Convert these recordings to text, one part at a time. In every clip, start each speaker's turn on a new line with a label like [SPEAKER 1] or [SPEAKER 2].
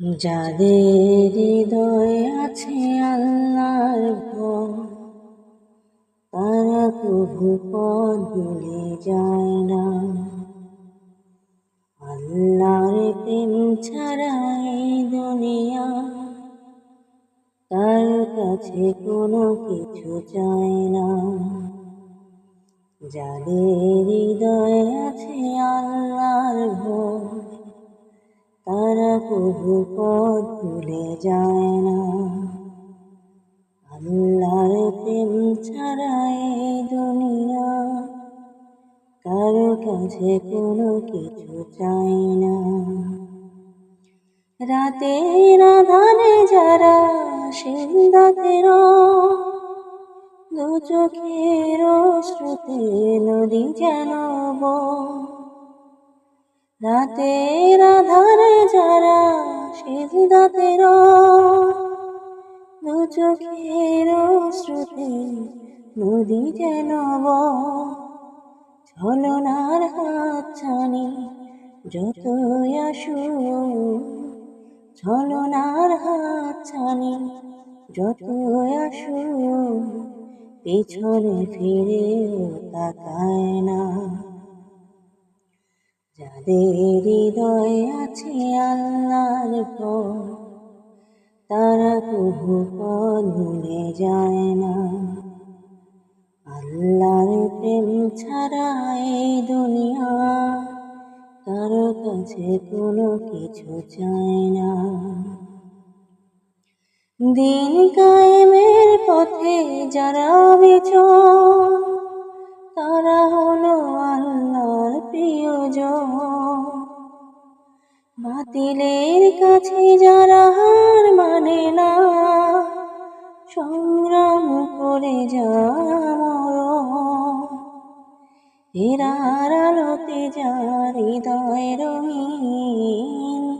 [SPEAKER 1] যাদের হৃদয়ে আছে আল্লাহর ভয় তারা প্রভু পদ ভুলে যায় না। আল্লাহর প্রেম ছাড়া এই দুনিয়া তার কাছে কোনো কিছু চায় না। যাদের হৃদয়ে আছে আল্লাহর ভয় তারা প্রভু পথ ভুলে যায় না। আল্লাহর প্রেম ছাড়া এই দুনিয়া কারও কাছে কোনো কিছু চাই না। রাতের আধারে যারা সিন্দাতের দু চোখের শ্রুতে নদী যেন রাতের যারা সিজদাতের দু চোখের শ্রুতে নদী যেন হাত ছানি যত আসু ছলনার হাত ছানি যত আসু পিছনে ফিরেও তাকায় না। যাদের হৃদয়ে আছে আল্লাহর ভয় তারা প্রভু পদ ভুলে যায় না। আল্লাহর প্রেম ছাড়া এই দুনিয়া কারও কাছে কোনো কিছু চায় না। দিন কায়েমের পথে যারা বিচর তারা হলো আল্লাহর প্রিয়জন। বাতিলের কাছে যারা হার মানে না। সংগ্রাম করে যামর হেরার আলোতে যার হৃদয় রঙিন।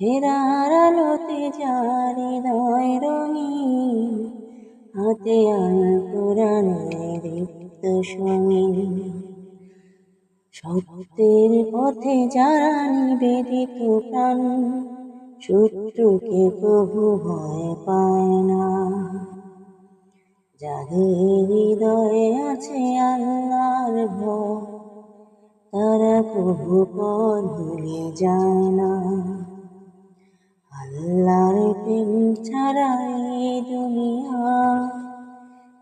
[SPEAKER 1] হেরার আলোতে যার হৃদয় রঙিন। হাতে আল কোরআনের দীপ্ত সঙ্গিন। সত্যের পথে যারা নিবেদিত প্রাণ, শত্রুকে প্রভু ভয় পায় না। যাদের হৃদয়ে আছে আল্লাহর ভয়, তারা প্রভু পদ ভুলে যায় না। আল্লাহর প্রেম ছাড়া এই দুনিয়া,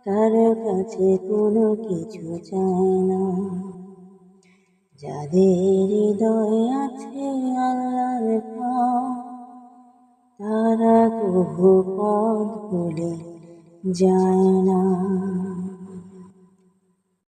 [SPEAKER 1] কারও কাছে কোনো কিছু চায় না। যাদের হৃদয়ে আছে আল্লাহর তারা কহু পদ ভুলে যায় না।